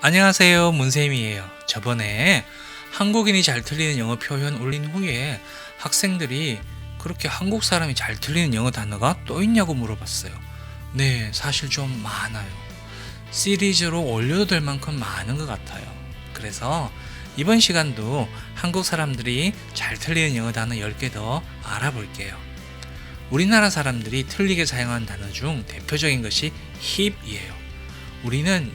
안녕하세요 문쌤이에요. 저번에 한국인이 잘 틀리는 영어 표현 올린 후에 학생들이 그렇게 한국 사람이 잘 틀리는 영어 단어가 또 있냐고 물어봤어요. 네 사실 좀 많아요. 시리즈로 올려도 될 만큼 많은 것 같아요. 그래서 이번 시간도 한국 사람들이 잘 틀리는 영어 단어 10개 더 알아볼게요. 우리나라 사람들이 틀리게 사용하는 단어 중 대표적인 것이 힙이에요. 우리는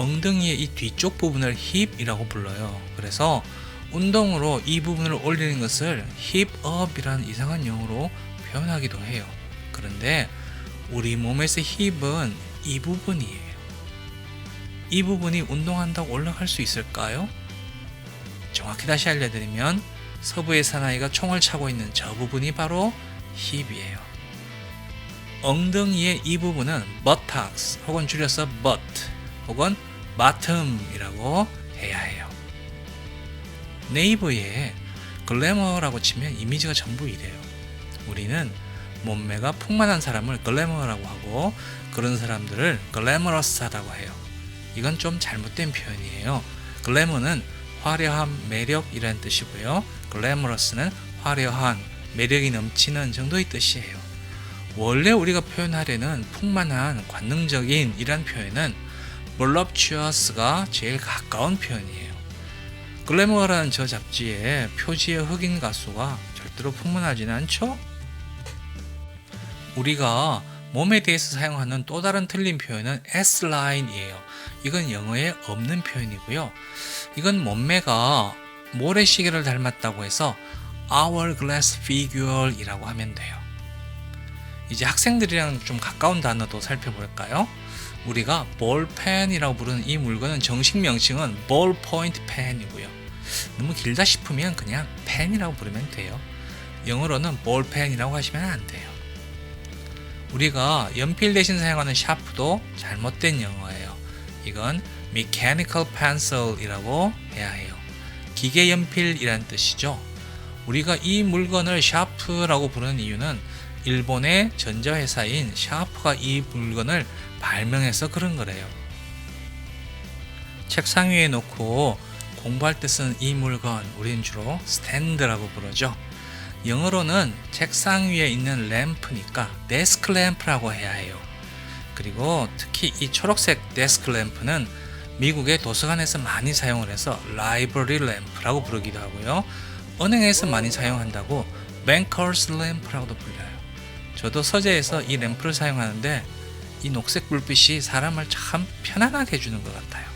엉덩이의 이 뒤쪽 부분을 힙이라고 불러요. 그래서 운동으로 이 부분을 올리는 것을 힙업이라는 이상한 용어로 표현하기도 해요. 그런데 우리 몸에서 힙은 이 부분이에요. 이 부분이 운동한다고 올라갈 수 있을까요? 정확히 다시 알려드리면 서부의 사나이가 총을 차고 있는 저 부분이 바로 힙이에요. 엉덩이의 이 부분은 buttocks 혹은 줄여서 butt 혹은 bottom이라고 해야 해요. 네이버에 글래머라고 치면 이미지가 전부 이래요. 우리는 몸매가 풍만한 사람을 글래머라고 하고 그런 사람들을 글래머러스하다고 해요. 이건 좀 잘못된 표현이에요. 글래머는 화려한 매력이라는 뜻이고요. 글래머러스는 화려한 매력이 넘치는 정도의 뜻이에요. 원래 우리가 표현하려는 풍만한 관능적인 이란 표현은 voluptuous가 제일 가까운 표현이에요. 글래머라는 저 잡지에 표지의 흑인 가수가 절대로 풍문하지는 않죠? 우리가 몸에 대해서 사용하는 또 다른 틀린 표현은 Sline이에요. 이건 영어에 없는 표현이고요. 이건 몸매가 모래시계를 닮았다고 해서 hourglass figure이라고 하면 돼요. 이제 학생들이랑 좀 가까운 단어도 살펴볼까요? 우리가 볼펜이라고 부르는 이 물건은 정식 명칭은 볼 포인트 펜이고요. 너무 길다 싶으면 그냥 펜이라고 부르면 돼요. 영어로는 볼펜이라고 하시면 안 돼요. 우리가 연필 대신 사용하는 샤프도 잘못된 영어예요. 이건 mechanical pencil이라고 해야 해요. 기계 연필이란 뜻이죠. 우리가 이 물건을 샤프라고 부르는 이유는 일본의 전자회사인 샤프가 이 물건을 발명해서 그런 거래요. 책상 위에 놓고 공부할 때 쓰는 이 물건 우리는 주로 스탠드라고 부르죠. 영어로는 책상 위에 있는 램프니까 데스크 램프라고 해야 해요. 그리고 특히 이 초록색 데스크 램프는 미국의 도서관에서 많이 사용을 해서 라이브러리 램프라고 부르기도 하고요. 은행에서 많이 사용한다고 뱅커스 램프라고도 불려요. 저도 서재에서 이 램프를 사용하는데 이 녹색 불빛이 사람을 참 편안하게 해주는 것 같아요.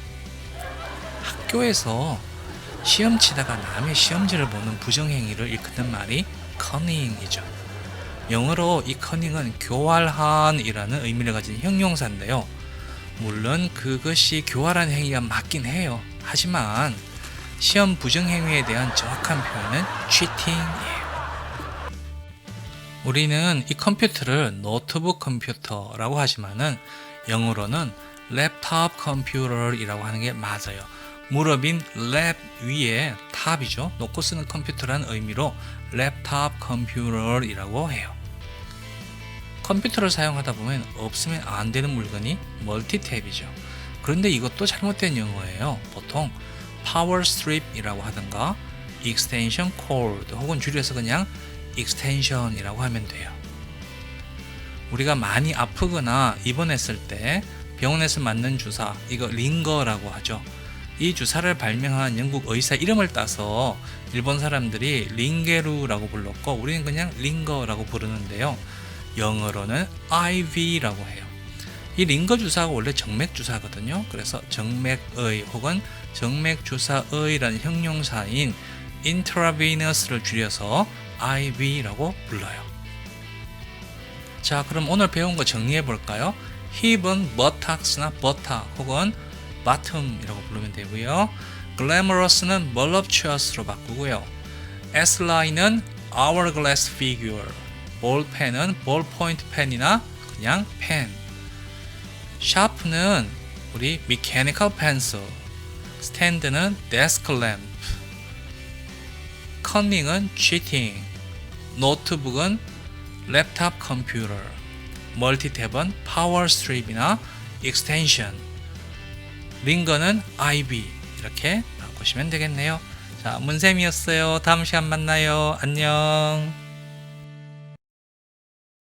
학교에서 시험 치다가 남의 시험지를 보는 부정행위를 일컫는 말이 커닝이죠. 영어로 이 커닝은 교활한이라는 의미를 가진 형용사인데요. 물론 그것이 교활한 행위가 맞긴 해요. 하지만 시험 부정행위에 대한 정확한 표현은 cheating이에요. 우리는 이 컴퓨터를 노트북 컴퓨터라고 하지만은 영어로는 랩탑 컴퓨터이라고 하는 게 맞아요. 무릎인 랩 위에 탑이죠. 놓고 쓰는 컴퓨터라는 의미로 랩탑 컴퓨터이라고 해요. 컴퓨터를 사용하다 보면 없으면 안 되는 물건이 멀티탭이죠. 그런데 이것도 잘못된 영어예요. 보통 파워 스트립이라고 하든가 익스텐션 코드 혹은 줄여서 그냥 익스텐션이라고 하면 돼요. 우리가 많이 아프거나 입원했을 때 병원에서 맞는 주사, 이거 링거라고 하죠. 이 주사를 발명한 영국 의사 이름을 따서 일본 사람들이 링게루라고 불렀고 우리는 그냥 링거라고 부르는데요. 영어로는 IV라고 해요. 이 링거 주사가 원래 정맥 주사거든요. 그래서 정맥의 혹은 정맥 주사의라는 형용사인 intravenous를 줄여서 IV라고 불러요. 자, 그럼 오늘 배운 거 정리해 볼까요? 힙은 buttocks나 buttocks 혹은 bottom이라고 부르면 되고요. glamorous는 voluptuous로 바꾸고요. Sline은 hourglass figure, ballpen은 ballpoint pen이나 그냥 pen. sharp는 우리 mechanical pencil, stand는 desk lamp, 커닝은 cheating, 노트북은 랩탑 컴퓨터, 멀티탭은 파워 스트립이나 익스텐션, 링거는 ivy 이렇게 바꾸시면 되겠네요. 자, 문쌤이었어요. 다음 시간 만나요. 안녕.